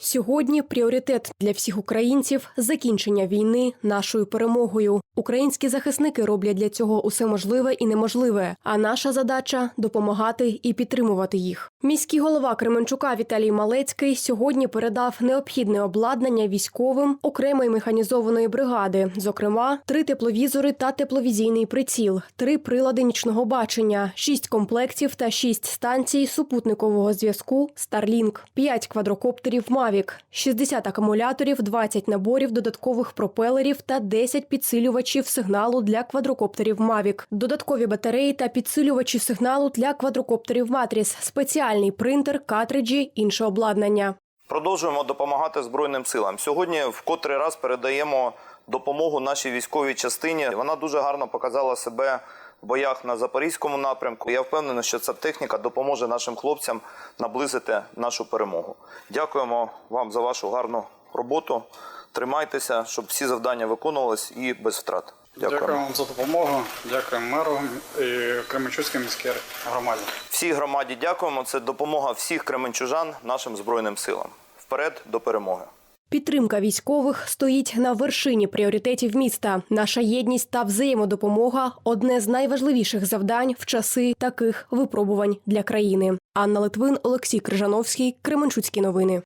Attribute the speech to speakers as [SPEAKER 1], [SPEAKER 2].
[SPEAKER 1] Сьогодні пріоритет для всіх українців закінчення війни нашою перемогою. Українські захисники роблять для цього усе можливе і неможливе. А наша задача допомагати і підтримувати їх. Міський голова Кременчука Віталій Малецький сьогодні передав необхідне обладнання військовим окремої механізованої бригади, зокрема, три тепловізори та тепловізійний приціл, три прилади нічного бачення, шість комплектів та шість станцій супутникового зв'язку Starlink, п'ять квадрокоптерів Mavic, 60 акумуляторів, 20 наборів додаткових пропелерів та 10 підсилювачів сигналу для квадрокоптерів Mavic, додаткові батареї та підсилювачі сигналу для квадрокоптерів Матріс, спеціальний принтер, картриджі, інше обладнання.
[SPEAKER 2] Продовжуємо допомагати Збройним силам. Сьогодні в котрий раз передаємо допомогу нашій військовій частині. Вона дуже гарно показала себе боях на запорізькому напрямку. Я впевнений, що ця техніка допоможе нашим хлопцям наблизити нашу перемогу. Дякуємо вам за вашу гарну роботу. Тримайтеся, щоб всі завдання виконувались і без втрат. Дякуємо.
[SPEAKER 3] Дякую вам за допомогу. Дякуємо меру і Кременчуцькій міській громаді.
[SPEAKER 2] Всій громаді дякуємо. Це допомога всіх кременчужан нашим збройним силам. Вперед до перемоги.
[SPEAKER 1] Підтримка військових стоїть на вершині пріоритетів міста. Наша єдність та взаємодопомога одне з найважливіших завдань в часи таких випробувань для країни. Анна Литвин, Олексій Крижановський, Кременчуцькі новини.